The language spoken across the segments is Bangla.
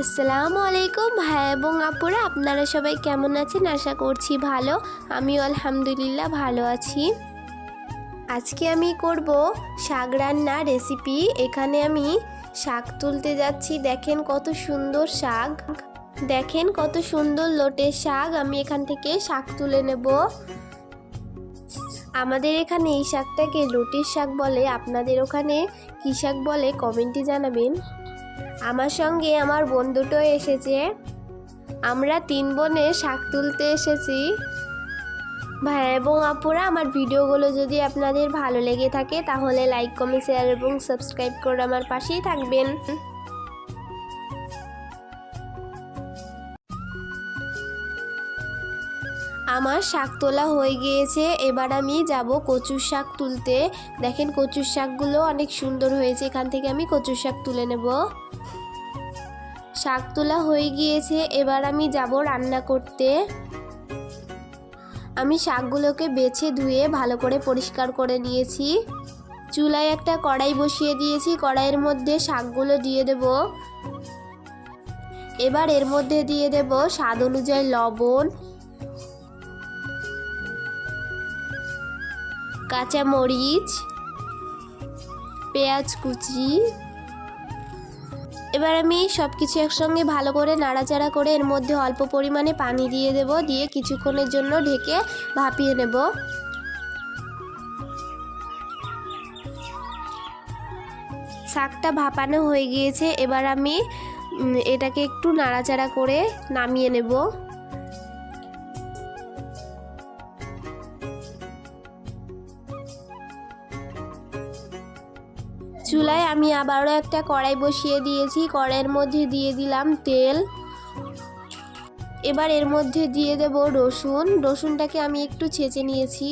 আসসালামু আলাইকুম ভাই এবং আপুরা, আপনারা সবাই কেমন আছেন? আশা করছি ভালো। আমিও আলহামদুলিল্লাহ ভালো আছি। আজকে আমি করব শাক রান্না রেসিপি। এখানে আমি শাক তুলতে যাচ্ছি। দেখেন কত সুন্দর শাক। দেখেন কত সুন্দর লোটের শাক। আমি এখান থেকে শাক তুলে নেব। আমাদের এখানে এই শাকটাকে লোটের শাক বলে। আপনাদের ওখানে কী শাক বলে কমেন্টে জানাবেন। আমার সঙ্গে আমার বন্ধুটাও এসেছে। আমরা তিন বোনে শাক তুলতে এসেছি। ভাই এবং আপুরা, আমার ভিডিওগুলো যদি আপনাদের ভালো লেগে থাকে, তাহলে লাইক কমেন্ট শেয়ার এবং সাবস্ক্রাইব করে আমার পাশেই থাকবেন। আমার শাক তোলা হয়ে গিয়েছে। এবার আমি যাব কচুর শাক তুলতে। দেখেন কচুর শাকগুলো অনেক সুন্দর হয়েছে। এখান থেকে আমি কচুর শাক তুলে নেব। শাক তোলা হয়ে গিয়েছে। এবার আমি যাব রান্না করতে। আমি শাকগুলোকে বেছে ধুয়ে ভালো করে পরিষ্কার করে নিয়েছি। চুলায় একটা কড়াই বসিয়ে দিয়েছি। কড়াইয়ের মধ্যে শাকগুলো দিয়ে দেব। এবার এর মধ্যে দিয়ে দেব স্বাদ অনুযায়ী লবণ কাঁচা মরিচ পেঁয়াজ কুচি। এবার আমি সব কিছু একসঙ্গে ভালো করে নাড়াচাড়া করে এর মধ্যে অল্প পরিমাণে পানি দিয়ে দেব, দিয়ে কিছুক্ষণের জন্য ঢেকে ভাপিয়ে নেব। শাকটা ভাপানো হয়ে গিয়েছে, এবার আমি এটাকে একটু নাড়াচাড়া করে নামিয়ে নেব। চুলায় আমি আবারও একটা কড়াই বসিয়ে দিয়েছি। কড়াইয়ের মধ্যে দিয়ে দিলাম তেল। এবার এর মধ্যে দিয়ে দেব রসুন। রসুনটাকে আমি একটু ছেঁচে নিয়েছি।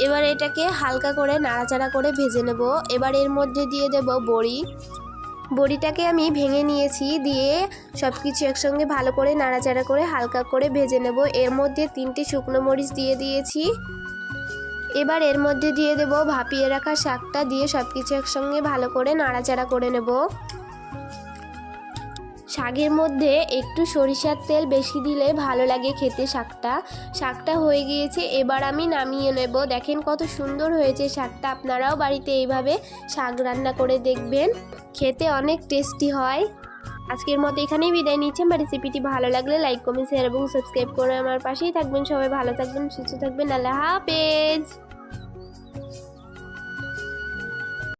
এবার এটাকে হালকা করে নাড়াচাড়া করে ভেজে নেব। এবার এর মধ্যে দিয়ে দেব বড়ি। বড়িটাকে আমি ভেঙে নিয়েছি দিয়ে সব কিছু একসঙ্গে ভালো করে নাড়াচাড়া করে হালকা করে ভেজে নেব। এর মধ্যে তিনটে শুকনো মরিচ দিয়ে দিয়েছি। এবার এর মধ্যে দিয়ে দেব, ভাপিয়ে রাখা শাকটা দিয়ে সব কিছু একসঙ্গে ভালো করে নাড়াচাড়া করে নেব। শাকের মধ্যে একটু সরিষার তেল বেশি দিলে ভালো লাগে খেতে শাকটা। শাকটা হয়ে গিয়েছে, এবার আমি নামিয়ে নেব। দেখেন কত সুন্দর হয়েছে শাকটা, আপনারাও বাড়িতে এইভাবে শাক রান্না করে দেখবেন। খেতে অনেক টেস্টি হয়। আজকের মতো এখানেই বিদায় নিচ্ছি। আমার রেসিপিটি ভালো লাগলে লাইক কমেন্ট শেয়ার এবং সাবস্ক্রাইব করে আমার পাশেই থাকবেন। সবাই ভালো থাকবেন, সুস্থ থাকবেন। আল্লাহ হাফেজ।